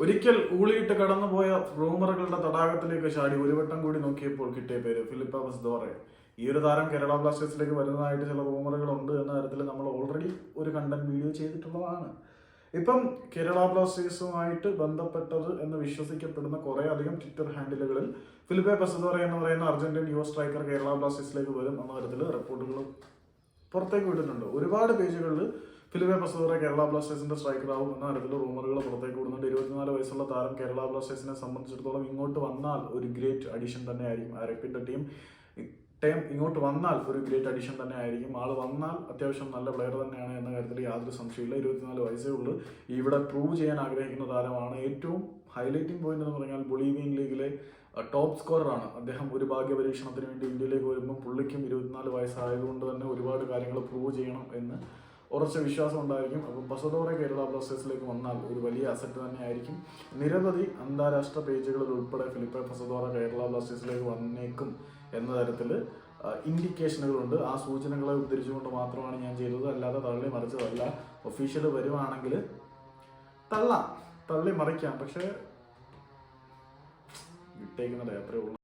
ഒരിക്കൽ ഊളിയിട്ട് കടന്നുപോയ റൂമറുകളുടെ തടാകത്തിലേക്ക് ചാടി ഒരു വട്ടം കൂടി നോക്കിയപ്പോൾ കിട്ടിയ പേര് ഫിലിപ്പാസ് ദോറെ. ഈ ഒരു താരം കേരള ബ്ലാസ്റ്റേഴ്സിലേക്ക് വരുന്നതായിട്ട് ചില റൂമറുകളുണ്ട് എന്ന തരത്തിൽ നമ്മൾ ഓൾറെഡി ഒരു കണ്ടന്റ് വീഡിയോ ചെയ്തിട്ടുള്ളതാണ്. ഇപ്പം കേരള ബ്ലാസ്റ്റേഴ്സുമായിട്ട് ബന്ധപ്പെട്ടത് എന്ന് വിശ്വസിക്കപ്പെടുന്ന കുറെ അധികം ട്വിറ്റർ ഹാൻഡിലുകളിൽ ഫിലിപ്പെ പെസദോറ എന്ന് പറയുന്ന അർജന്റീൻ യുവ സ്ട്രൈക്കർ കേരള ബ്ലാസ്റ്റേഴ്സിലേക്ക് വരും എന്ന തരത്തിൽ റിപ്പോർട്ടുകൾ പുറത്തേക്ക് വിട്ടിട്ടുണ്ട് ഒരുപാട് പേജുകളിൽ ഫിലിപ്പെ പെസദോറ കേരള ബ്ലാസ്റ്റേഴ്സിന്റെ സ്ട്രൈക്കർ ആവും എന്ന തരത്തിൽ റൂമറുകൾ പുറത്തേക്ക് വിടുന്നുണ്ട്. വയസ്സുള്ള താരം കേരള ബ്ലാസ്റ്റേഴ്സിനെ സംബന്ധിച്ചിടത്തോളം ഇങ്ങോട്ട് വന്നാൽ ഒരു ഗ്രേറ്റ് അഡീഷൻ തന്നെ ആയിരിക്കും ആരപ്പിന്റെ ടീം ടൈം ഇങ്ങോട്ട് വന്നാൽ ഒരു ഗ്രേറ്റ് അഡീഷൻ തന്നെ ആയിരിക്കും ആൾ വന്നാൽ അത്യാവശ്യം നല്ല പ്ലെയർ തന്നെയാണ് എന്ന കാര്യത്തിൽ യാതൊരു സംശയമില്ല ഇരുപത്തിനാല് വയസ്സേ ഉള്ളൂ. ഇവിടെ പ്രൂവ് ചെയ്യാൻ ആഗ്രഹിക്കുന്ന താരമാണ് ഏറ്റവും ഹൈലൈറ്റിംഗ് പോയിന്റ് എന്ന് പറഞ്ഞാൽ ബൊളീവിയൻ ലീഗിലെ ടോപ്പ് സ്കോററാണ് അദ്ദേഹം ഒരു ഭാഗ്യ പരീക്ഷണത്തിന് വേണ്ടി ഇന്ത്യയിലേക്ക് വരുമ്പോൾ പുള്ളിക്കും ഇരുപത്തിനാല് വയസ്സായതുകൊണ്ട് തന്നെ ഒരുപാട് കാര്യങ്ങൾ പ്രൂവ് ചെയ്യണം എന്ന് ഉറച്ച വിശ്വാസം ഉണ്ടായിരിക്കും. അപ്പോൾ ബസദോറ കേരള ബ്ലാസ്റ്റേഴ്സിലേക്ക് വന്നാൽ ഒരു വലിയ അസറ്റ് തന്നെയായിരിക്കും നിരവധി അന്താരാഷ്ട്ര പേജുകളിൽ ഉൾപ്പെടെ ഫിലിപ്പെ ബസദോറ കേരള ബ്ലാസ്റ്റേഴ്സിലേക്ക് വന്നേക്കും എന്ന തരത്തിൽ ഇൻഡിക്കേഷനുകളുണ്ട് ആ സൂചനകളെ ഉദ്ധരിച്ചുകൊണ്ട് മാത്രമാണ് ഞാൻ ചെയ്തത്. അല്ലാതെ തള്ളി മറിച്ചതല്ല. ഒഫീഷ്യൽ വരുവാണെങ്കിൽ തള്ളാം. തള്ളി മറിക്കാം. പക്ഷേ വിട്ടേക്കുന്നത് അത്രേ ഉള്ളൂ.